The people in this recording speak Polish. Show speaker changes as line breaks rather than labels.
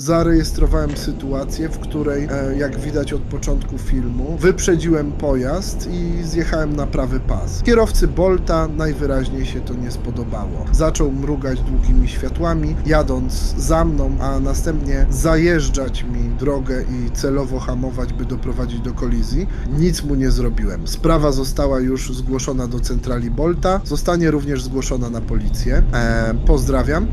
zarejestrowałem sytuację, w której, e, jak widać od początku filmu, wyprzedziłem pojazd i zjechałem na prawy pas. Kierowcy Bolta najwyraźniej się to nie spodobało. Zaczął mrugać długimi światłami, jadąc za mną, a następnie zajeżdżać mi drogę i celowo hamować, by doprowadzić do kolizji. Nic mu nie zrobiłem. Sprawa została już zgłoszona do centrali Bolta, zostanie również zgłoszona na policję. E, pozdrawiam.